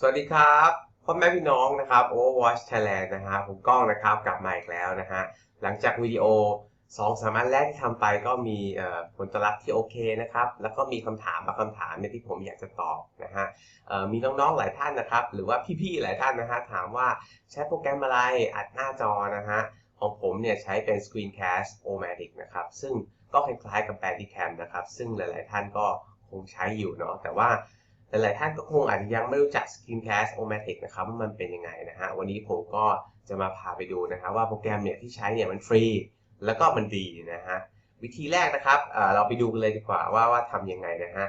สวัสดีครับพ่อแม่พี่น้องนะครับ Overwatch Thailand นะฮะผมก้องนะครับกลับมาอีกแล้วนะฮะหลังจากวิดีโอ2องสามอันแรกที่ทำไปก็มีผลตอบรับที่โอเคนะครับ แล้วก็มีคำถามบางคำถามเนี่ยที่ผมอยากจะตอบนะฮะมีน้องๆหลายท่านนะครับ หรือว่าพี่ๆหลายท่านนะฮะถามว่าใช้โปรแกรมอะไรอัดหน้าจอนะฮะของผมเนี่ยใช้เป็น Screencast O-Matic นะครับ ซึ่งก็คล้ายๆกับ Bandicam นะครับ ซึ่งหลายๆท่านก็คงใช้อยู่เนาะแต่ว่า หลายๆท่านก็คงอาจจะยังไม่รู้จัก Screencast O-Matic นะครับว่ามันเป็นยังไงนะฮะวันนี้ผมก็จะมาพาไปดูนะฮะว่าโปรแกรมเนี่ยที่ใช้เนี่ยมันฟรี แล้วก็มันดีนะฮะวิธีแรกนะครับเอ่อเราไปดูกันเลยดีกว่าว่าว่าทำยังไงนะฮะ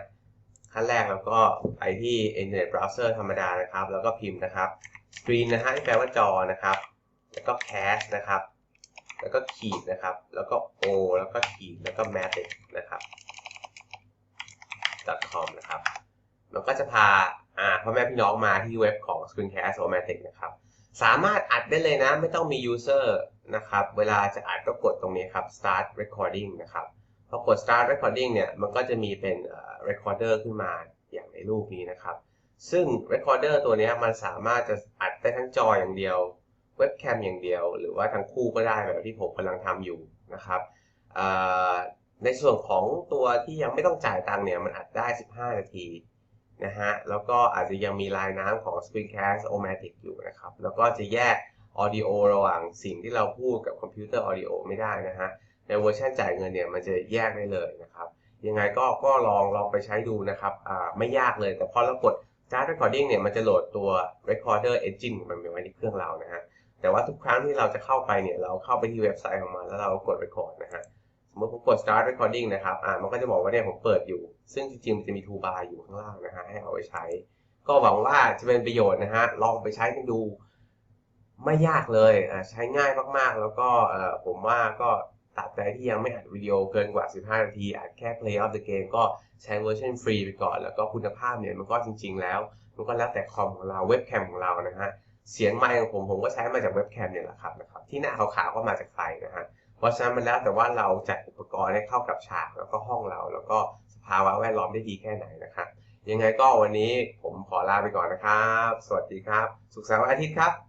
ขั้นแรกเราก็ไปที่ Internet Browser ธรรมดานะครับ แล้วก็พิมพ์นะครับ Screen นะฮะที่แปลว่าจอนะครับ แล้วก็ Cast นะครับ แล้วก็ขีดนะครับ แล้วก็ O แล้วก็ขีดแล้วก็ matic นะครับ .com นะครับ มันก็จะพาพ่อแม่พี่น้องมาที่เว็บของ Screencast O-Matic นะครับ สามารถอัดได้เลยนะ ไม่ต้องมี user นะครับ เวลาจะอัดก็กดตรงนี้ครับ start recording นะครับ พอกด start recording เนี่ย มันก็จะมีเป็น recorder ขึ้นมาอย่างในรูปนี้นะครับ ซึ่ง recorder ตัวนี้มันสามารถจะอัดได้ทั้งจออย่างเดียว เว็บแคมอย่างเดียว หรือว่าทั้งคู่ก็ได้แบบที่ผมกำลังทำอยู่นะครับในส่วนของตัวที่ยังไม่ต้องจ่ายตังค์เนี่ย มันอัดได้ 15 นาที นะฮะแล้วก็อาจจะยังมีลายน้ำของ Screencast O-Matic อยู่นะครับ แล้วก็จะแยก Audio ระหว่างสิ่งที่เราพูดกับคอมพิวเตอร์ Audio ไม่ได้นะฮะในเวอร์ชันจ่ายเงินเนี่ยมันจะแยกได้เลยนะครับ ยังไงก็ก็ลองลองไปใช้ดูนะครับอ่าไม่ยากเลยแต่พอเรากด Start Recording เนี่ยมันจะโหลดตัว Recorder Engine มันไปไว้ในเครื่องเรานะฮะแต่ว่าทุกครั้งที่เราจะเข้าไปเนี่ยเราเข้าไปที่เว็บไซต์ของมันแล้วเรากด record นะฮะ สมมติผมกด start recording นะครับอ่ามันก็จะบอกว่าเนี่ยผมเปิดอยู่ ซึ่งจริงๆมันจะมี toolbar อยู่ข้างล่างนะฮะให้เอาไปใช้ ก็หวังว่าจะเป็นประโยชน์นะฮะลองไปใช้กันดู ไม่ยากเลยอ่าใช้ง่ายมากๆ แล้วก็เอ่อผมว่าก็ตัดใจที่ยังไม่อัดวิดีโอเกินกว่า 15 นาทีอัดแค่ play of the game ก็ใช้เวอร์ชันฟรีไปก่อน แล้วก็คุณภาพเนี่ยมันก็จริง ๆ แล้ว มันก็แล้วแต่คอมของเราเว็บแคมของเรานะฮะเสียงไมค์ของผมผมก็ใช้มาจากเว็บแคมเนี่ยแหละครับนะครับที่หน้าขาวๆก็มาจากไฟนะฮะ เพราะฉะนั้นมันแล้วแต่ว่าเราจัดอุปกรณ์ให้เข้ากับฉากแล้วก็ห้องเรา แล้วก็สภาวะแวดล้อมได้ดีแค่ไหนนะครับยังไงก็วันนี้ผมขอลาไปก่อนนะครับ สวัสดีครับ สุขสันต์วันอาทิตย์ครับ